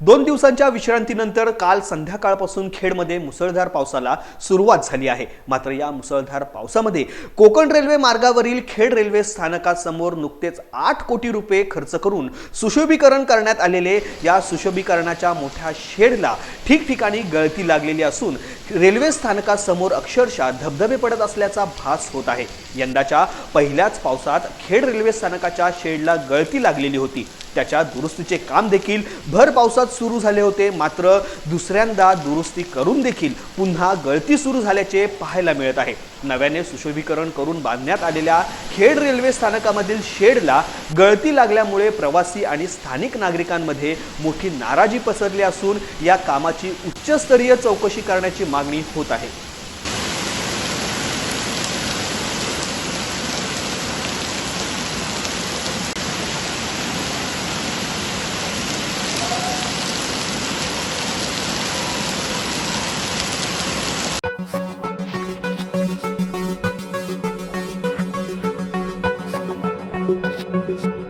दोन दिवसांच्या विश्रांतीनंतर काल संध्याकाळपासून खेडमध्ये मुसळधार पावसाला सुरुवात झाली आहे. मात्र या मुसळधार पावसामध्ये कोकण रेल्वे मार्गावरील खेड रेल्वे स्थानकासमोर नुकतेच आठ कोटी रुपये खर्च करून सुशोभीकरण करण्यात आलेले या सुशोभीकरणाच्या मोठ्या शेडला ठिकठिकाणी गळती लागलेली असून रेल्वे स्थानकासमोर अक्षरशः धबधबे पडत असल्याचा भास होत आहे. यंदाच्या पहिल्याच पावसात खेड रेल्वे स्थानकाच्या शेडला गळती लागलेली होती. त्याच्या दुरुस्तीचे काम देखील भर पावसात सुरू झाले होते. मात्र दुसऱ्यांदा दुरुस्ती करून देखील पुन्हा गळती सुरू झाल्याचे पाहायला मिळत आहे. नव्याने सुशोभीकरण करून बांधण्यात आलेल्या खेड रेल्वे स्थानकामधील शेडला गळती लागल्यामुळे प्रवासी आणि स्थानिक नागरिकांमध्ये मोठी नाराजी पसरली असून या कामाची उच्चस्तरीय चौकशी करण्याची मागणी होत आहे. Thank you.